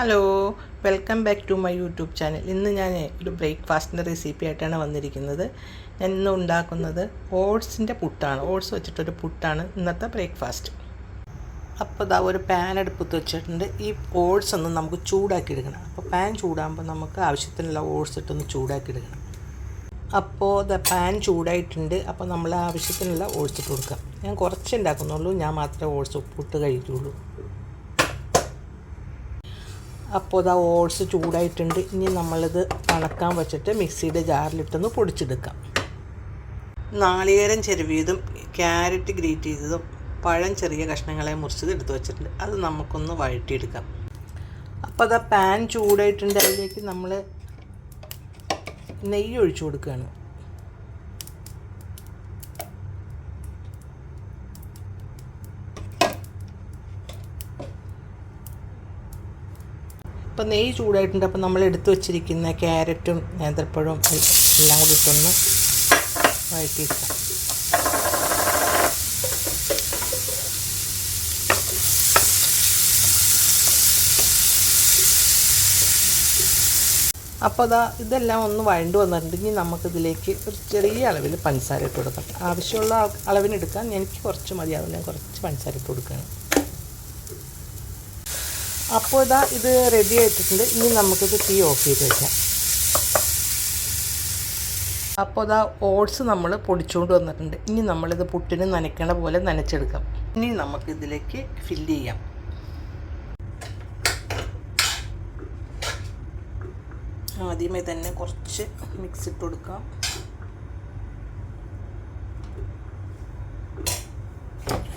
Hello welcome back to my YouTube channel ഇന്ന് ഞാൻ ഒരു ബ്രേക്ക്ഫാസ്റ്റിന്റെ റെസിപ്പി ആയിട്ടാണ് വന്നിരിക്കുന്നത്. ഞാൻ ഇന്ന് ഉണ്ടാക്കുന്നത് ഓട്സിന്റെ പുട്ടാണ്. ഓട്സ് വെച്ചിട്ടൊരു പുട്ടാണ് ഇന്നത്തെ ബ്രേക്ക്ഫാസ്റ്റ്. അപ്പോൾ ഇതാ ഒരു പാൻ അടുപ്പത്ത് വെച്ചിട്ടുണ്ട്. ഈ ഓട്സ് ഒന്ന് നമുക്ക് ചൂടാക്കി എടുക്കണം. അപ്പോൾ പാൻ ചൂടാകുമ്പോൾ നമുക്ക് ആവശ്യത്തിനുള്ള ഓട്സ് ഇട്ടൊന്ന് ചൂടാക്കി എടുക്കണം. അപ്പോൾ ദ പാൻ ചൂടായിട്ടുണ്ട്. അപ്പോൾ നമ്മൾ ആവശ്യത്തിനുള്ള ഓട്സ് ഇട്ട് കൊടുക്കാം. ഞാൻ കുറച്ച് ഉണ്ടാക്കുന്നുള്ളൂ. ഞാൻ മാത്രമേ ഓട്സ് ഉപ്പിട്ട് കഴിക്കുള്ളൂ അപ്പോൾ ഇതാ ഓട്സ് ചൂടായിട്ടുണ്ട്. ഇനി നമ്മളിത് തണക്കാൻ വെച്ചിട്ട് മിക്സിയുടെ ജാറിലിട്ടൊന്ന് പൊടിച്ചെടുക്കാം. നാളികേരം ചെരുവിയതും ക്യാരറ്റ് ഗ്രേറ്റ് ചെയ്തതും പഴം ചെറിയ കഷ്ണങ്ങളെ മുറിച്ചത് എടുത്ത് വെച്ചിട്ടുണ്ട്. അത് നമുക്കൊന്ന് വഴറ്റിയെടുക്കാം. അപ്പോൾ അതാ പാൻ ചൂടായിട്ടുണ്ട്. അതിലേക്ക് നമ്മൾ നെയ്യ് ഒഴിച്ചു കൊടുക്കുകയാണ്. അപ്പോൾ നെയ്യ് ചൂടായിട്ടുണ്ട്. അപ്പോൾ നമ്മൾ എടുത്തു വെച്ചിരിക്കുന്ന ക്യാരറ്റും നേന്ത്രപ്പഴവും എല്ലാം കൂടി ഇട്ടൊന്ന് വഴറ്റിയെടുക്കാം. അപ്പോൾ അതാ ഇതെല്ലാം ഒന്ന് വഴണ്ട് വന്നിട്ടുണ്ടെങ്കിൽ നമുക്കിതിലേക്ക് ഒരു ചെറിയ അളവിൽ പഞ്ചസാര ഇട്ട് കൊടുക്കാം. ആവശ്യമുള്ള അളവിനെടുക്കാൻ എനിക്ക് കുറച്ച് മതി. അതുകൊണ്ട് ഞാൻ കുറച്ച് പഞ്ചസാര ഇട്ട് കൊടുക്കുകയാണ്. അപ്പോൾ ഇതാ ഇത് റെഡി ആയിട്ടുണ്ട്. ഇനി നമുക്കിത് തീ ഓഫ് ചെയ്ത് വെക്കാം. അപ്പോൾ ഇതാ ഓട്സ് നമ്മൾ പൊടിച്ചുകൊണ്ട് വന്നിട്ടുണ്ട്. ഇനി നമ്മളിത് പുട്ടിന് നനയ്ക്കണ പോലെ നനച്ചെടുക്കാം. ഇനി നമുക്കിതിലേക്ക് ഫില്ല് ചെയ്യാം. ആദ്യമേ തന്നെ കുറച്ച് മിക്സ് ഇട്ട് കൊടുക്കാം.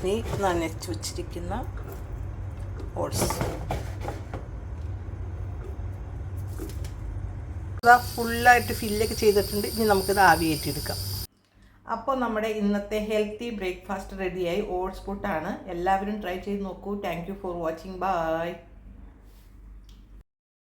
ഇനി നനച്ച് വച്ചിരിക്കുന്ന ഓട്സ് ഇതാ ഫുള്ളായിട്ട് ഫില്ലൊക്കെ ചെയ്തിട്ടുണ്ട്. ഇനി നമുക്കിത് ആവിയേറ്റെടുക്കാം അപ്പോൾ നമ്മുടെ ഇന്നത്തെ ഹെൽത്തി ബ്രേക്ക്ഫാസ്റ്റ് റെഡിയായി ഓട്സ് പുട്ടാണ് എല്ലാവരും ട്രൈ ചെയ്ത് നോക്കൂ. Thank for watching bye